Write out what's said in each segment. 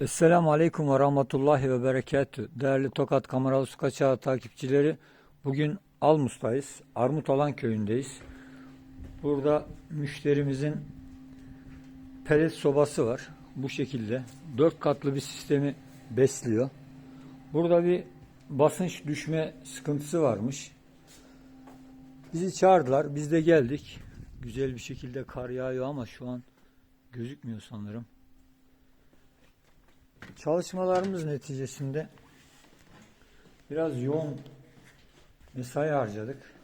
Esselamu Aleyküm ve Rahmetullahi ve Berekatü. Değerli Tokat Kameralı Su takipçileri, bugün Almus'tayız. Armutalan köyündeyiz. Burada müşterimizin pelet sobası var. Bu şekilde. Dört katlı bir sistemi besliyor. Burada bir basınç düşme sıkıntısı varmış. Bizi çağırdılar. Biz de geldik. Güzel bir şekilde kar yağıyor ama şu an gözükmüyor sanırım. Çalışmalarımız neticesinde biraz yoğun mesai harcadık.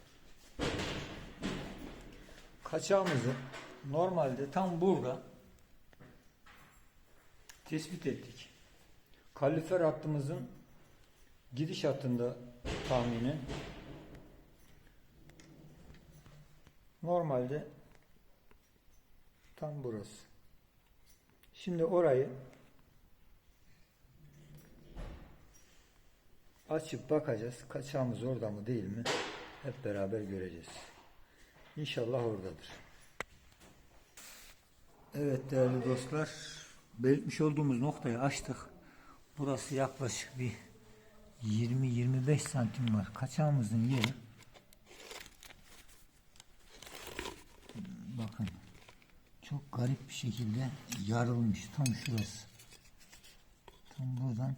Kaçağımızı normalde tam burada tespit ettik. Kalorifer hattımızın gidiş hattında tahmini normalde tam burası. Şimdi orayı açıp bakacağız. Kaçağımız orada mı değil mi? Hep beraber göreceğiz. İnşallah oradadır. Evet değerli dostlar. Belirtmiş olduğumuz noktayı açtık. Burası yaklaşık bir 20-25 santim var. Kaçağımızın yeri. Bakın. Çok garip bir şekilde yarılmış. Tam şurası. Tam buradan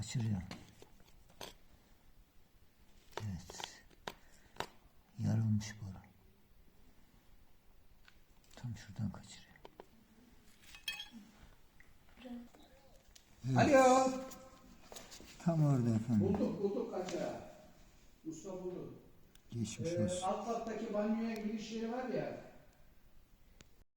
kaçırıyor. Evet. Yarılmış boru. Tam şuradan kaçırıyor. Alo. Tam orada efendim. Bulduk bulduk kaçağı. Usta buldu. Geçmiş Ee, olsun. alt kattaki banyoya giriş yeri var ya.